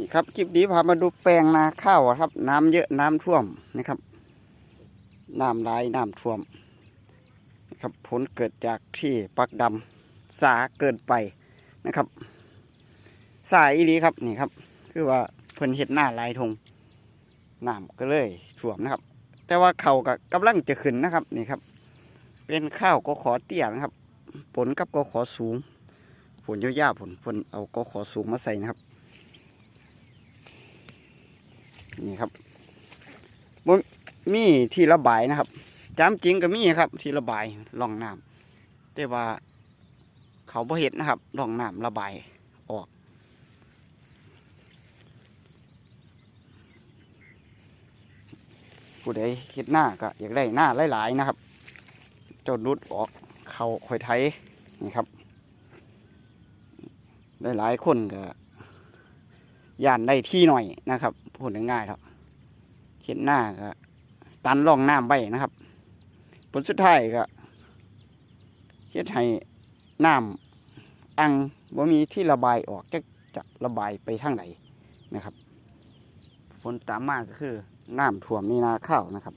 นี่ครับคลิปนี้พามาดูแปลงนาข้าวครับ น้ำเยอะน้ำท่วมนะครับ น้ำไหลน้ำท่วมนะครับผลเกิดจากที่ปักดำสาเกินไปนะครับ สายอีหลีครับนี่ครับ คือว่าเพิ่นเฮ็ดหน้าลายทงน้ำก็เลยท่วมนะครับ แต่ว่าเขาก็กำลังจะขึ้นนะครับนี่ครับ เป็นข้าวก็ขอเตี้ยนะครับ ผลกับก็ขอสูงผลยาวๆผลผลเอาก็ขอสูงมาใส่นะครับ นี่ครับบ่มีที่ระบายนะครับจำจริงก็มีครับ ที่ระบายร่องน้ำแต่ว่าเขาบ่เห็ดนะครับร่องน้ำระบายออก ผู้ใดเห็ดหน้าก็อยากได้หน้าหลายๆนะครับเจนรุดออกเขาคอยไทยนี่ครับหลายๆคนก็ ย่านได้ที่หน่อยนะครับพูดง่ายๆครับเห็นหน้าก็ตันร่องน้ำไปนะครับ ผลสุดท้ายก็เฮ็ดให้น้ำอังว่ามีที่ระบายออกจะจะระบายไปทางไหนนะครับ ผลตามมาก็คือน้ำท่วมในนาข้าวนะครับ